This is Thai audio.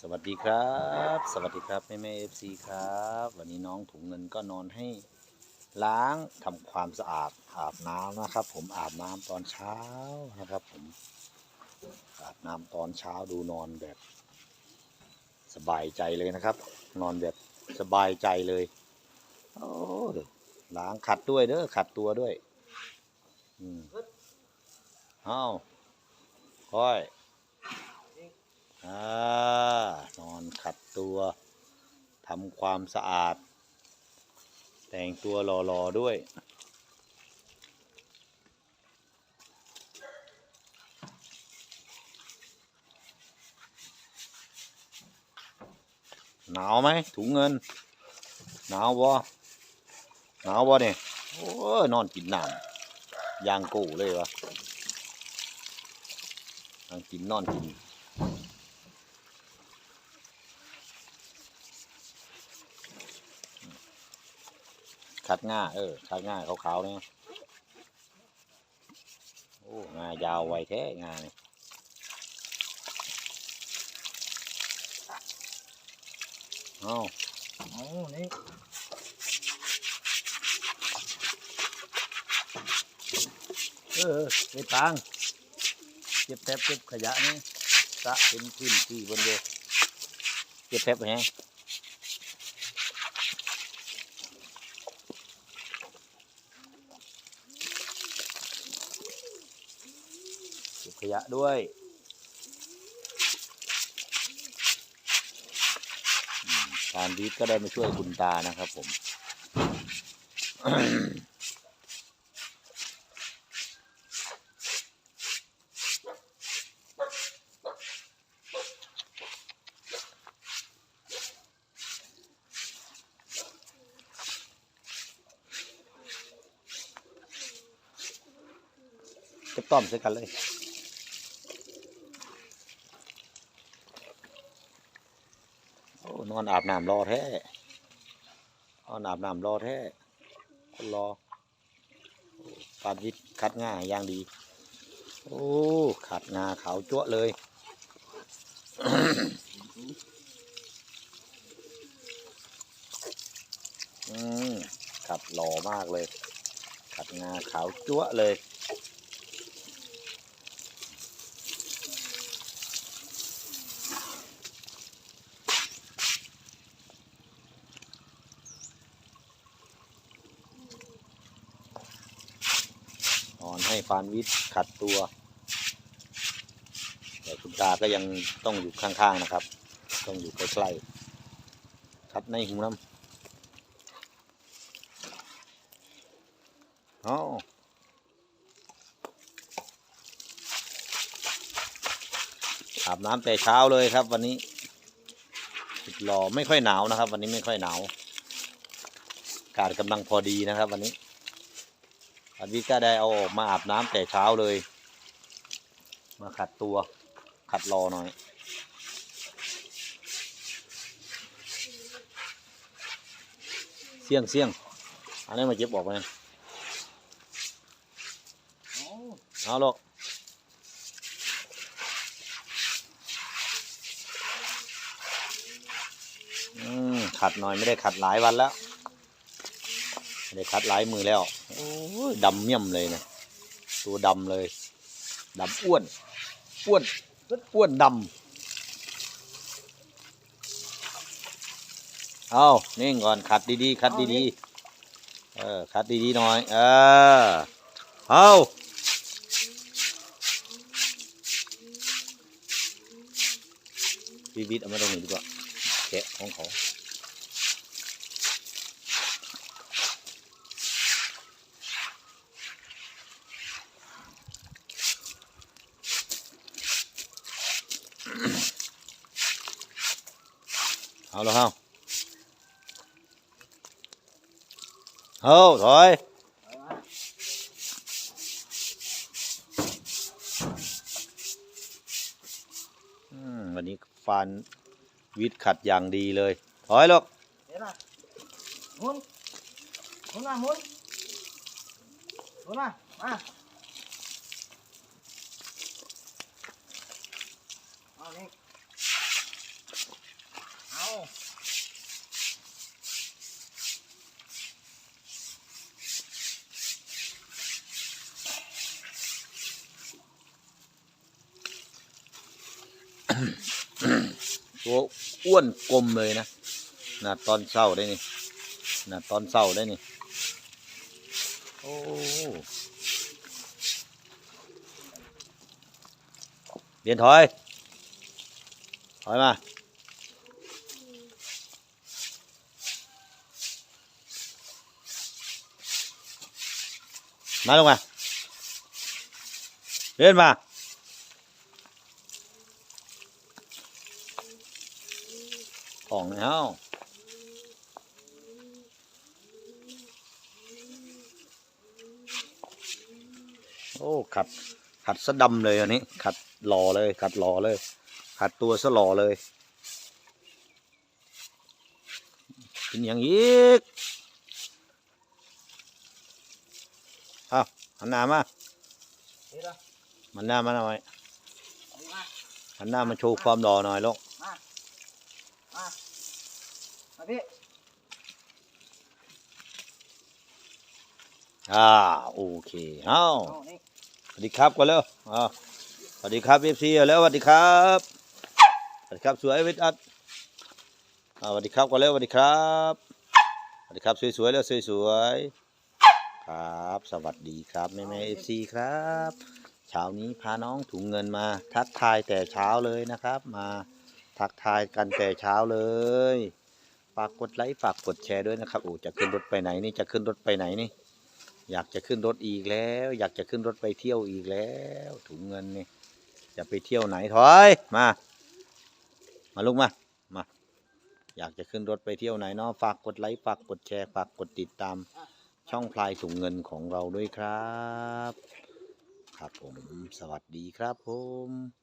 สวัสดีครับ สวัสดีครับแม่แม่เอฟซีครับ วันนี้น้องถุงเงินก็นอนให้ล้างทำความสะอาดอาบน้ำนะครับ ผมอาบน้ำตอนเช้านะครับ ผมอาบน้ำตอนเช้าดูนอนแบบสบายใจเลยนะครับ นอนแบบสบายใจเลยโอ้ล้างขัดด้วยเด้อขัดตัวด้วย อืมเอาค่อย อนอนขัดตัวทำความสะอาด แต่งตัวหล่อๆด้วยหนาวไหมถุงเงินหนาวบ่หนาวบ่เนี่ยโอ้ยนอนกินน้ำยางกูเลยวะนั่งกินนอนกิน คัดง่าเออคัดง่าขาวๆเนี่ยโอ้งายาวไวแท้งาเนี่ยเอาโอ้นี่เออไปตังเก็บแทบเก็บขยะนี่สะเป็นพื้นที่บนเดียวเก็บแทบไปแฮงเก็บ ขยะด้วย การวิทย์ก็ได้มาช่วยคุณตานะครับผมจะต้อมใส่กันเลย โอ้ นอนอาบน้ำรอแท้นอนอาบน้ำรอแท้คนรอปาดวิทย์คัดง่ายอย่างดี โอ้ขัดงาขาวจั๊วเลยอืมขัดหล่อมากเลย ขัดงาขาวจั๊วเลย ให้ฟานวิทย์ขัดตัวแต่คุณตาก็ยังต้องอยู่ข้างๆนะครับ ต้องอยู่ใกล้ๆขัดในหูน้ำเอาอาบน้ำแต่เช้าเลยครับ วันนี้สุดหล่อไม่ค่อยหนาวนะครับ วันนี้ไม่ค่อยหนาวอากาศกำลังพอดีนะครับ วันนี้ อันวิทย์ก็ได้เอาออกมาอาบน้ำแต่เช้าเลย มาขัดตัวขัดรอหน่อย เสี่ยงเสี่ยงอันนี้มาเจ็บบอกไปเอาลูกอืมขัดหน่อยไม่ได้ขัดหลายวันแล้ว ไม่ได้ขัดหลายมือแล้วโอ้ยดำเมี่ยมเลยนะตัวดำเลยดำอ้วน อ้วนอ้วนดำเอานิ่งก่อนขัดดีๆขัดดีๆเออขัดดีๆหน่อย เออเอาพีวิทย์เอามาตรงนี้ดีกว่าแกะของเขา เอาแล้วเฮาเฮ้าถอยอืมวันนี้ฟันวิทย์ขัดอย่างดีเลย ถอยลูกหมุนหมุนมาหมุนหมุนมามา ตัวอ้วนกลมเลยนะนะตอนเศร้าได้นี่นะตอนเศร้าได้นี่โอ้เรียนถอย ถอยมา มาลงมาเดินมา ของในห้องโอ้ขัดขัดสะดำเลยอันนี้ ขัดหล่อเลยขัดหล่อเลย ขัดตัวซะหล่อเลยเป็นอย่างอีกเอาหันหน้ามาเดี๋ยวนะหันหน้ามาหน่อยเอามาหันหน้ามาโชว์ความหล่อหน่อยลูกมามา มาพี่อ่าโอเคเอ้าเอานี่สวัสดีครับก่อนเร็วอ่าสวัสดีครับเอฟซีแล้วสวัสดีครับสวัสดีครับสวยวิทย์อัดอ่าสวัสดีครับก่อนเร็วสวัสดีครับสวัสดีครับสวยๆแล้วสวยๆครับ สวัสดีครับแม่แม่เอฟซีครับเช้านี้พาน้องถุงเงินมาทักทายแต่เช้าเลยนะครับ มาทักทายกันแต่เช้าเลย ฝากกดไลค์ฝากกดแชร์ด้วยนะครับโอ้จะขึ้นรถไปไหนนี่จะขึ้นรถไปไหนนี่ อยากจะขึ้นรถอีกแล้ว อยากจะขึ้นรถไปเที่ยวอีกแล้ว ถุงเงินนี่จะไปเที่ยวไหนถอยมา มาลุกมามา อยากจะขึ้นรถไปเที่ยวไหนเนาะฝากกดไลค์ฝากกดแชร์ฝากกดติดตามช่องพลายถุงเงินของเราด้วยครับ ครับผมสวัสดีครับผม